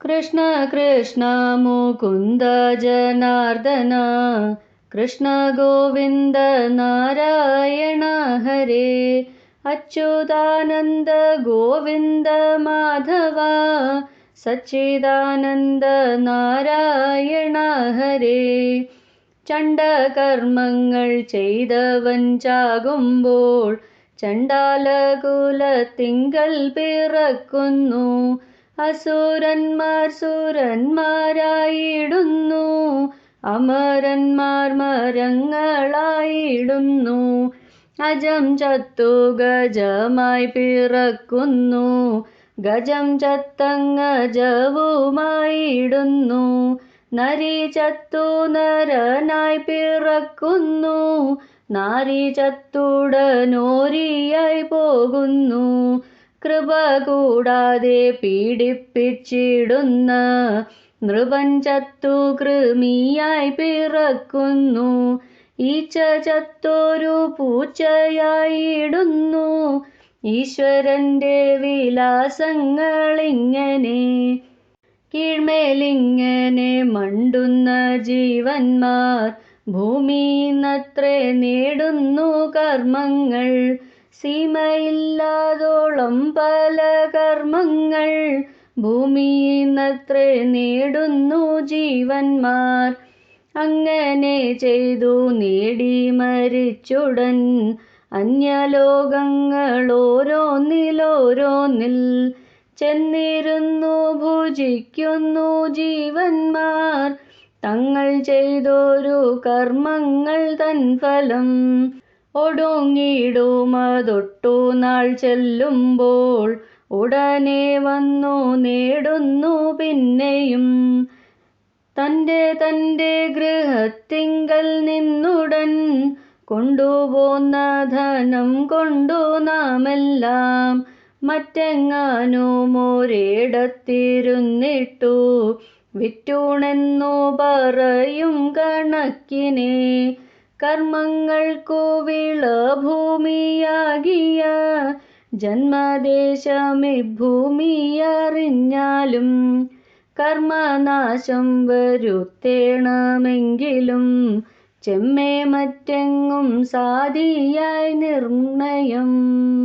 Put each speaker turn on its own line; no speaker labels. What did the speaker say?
കൃഷ്ണ കൃഷ്ണ മുകുന്ദ ജനാർദന കൃഷ്ണ ഗോവിന്ദ നാരായണ ഹരേ അച്യുതാനന്ദ ഗോവിന്ദ മാധവ സച്ചിദാനന്ദ നാരായണ ഹരേ. ചണ്ടകർമ്മങ്ങൾ ചെയ്തവൻ ചാകുമ്പോൾ ചണ്ടാലകുലത്തിങ്കൽ പിറക്കുന്നു. അസുരന്മാർ സുരന്മാരായിടുന്നു. അമരന്മാർ മരങ്ങളായിടുന്നു. അജം ചത്തു ഗജമായി പിറക്കുന്നു. ഗജം ചത്തങ്ങജവുമായിടുന്നു നരി ചത്തു നരനായി പിറക്കുന്നു. നാരി ചത്തുടനോരിയായി പോകുന്നു. കൂടാതെ പീഡിപ്പിച്ചിടുന്ന നൃപൻ ചത്തു കൃമിയായി പിറക്കുന്നു. ഈച്ച ചത്തൊരു പൂച്ചയായിടുന്നു. ഈശ്വരന്റെ വിലാസങ്ങളിങ്ങനെ കീഴ്മേലിങ്ങനെ മണ്ടുന്ന ജീവന്മാർ ഭൂമിന്നത്രേ നേടുന്നു കർമ്മങ്ങൾ. സീമയില്ലാതോളം പല കർമ്മങ്ങൾ ഭൂമിന്നത്രേ നേടുന്നു ജീവന്മാർ. അങ്ങനെ ചെയ്തു നേടി മരിച്ചുടൻ അന്യലോകങ്ങൾ ഓരോന്നിലോരോന്നിൽ ചെന്നിരുന്നു ഭുജിക്കുന്നു ജീവന്മാർ. തങ്ങൾ ചെയ്തൊരു കർമ്മങ്ങൾ തൻ ഫലം ഒടുങ്ങിടുമതൊട്ടു നാൾ ചെല്ലുമ്പോൾ ഉടനെ വന്നു നേടുന്നു പിന്നെയും. തന്റെ തന്റെ ഗൃഹത്തിങ്കൽ നിന്നുടൻ കൊണ്ടുപോന്ന ധനം കൊണ്ടു നാമെല്ലാം മറ്റെങ്ങാനും ഒരിടത്തിരുന്നിട്ടു വിറ്റൂണെന്നു പറയും കണക്കിനെ കർമ്മങ്ങൾക്കു വിളഭൂമിയാകിയ ജന്മദേശമിഭൂമിയറിഞ്ഞാലും കർമ്മനാശം വരുത്തേണമെങ്കിലും ചെമ്മേ മറ്റെങ്ങും സാധിയായി നിർണയം.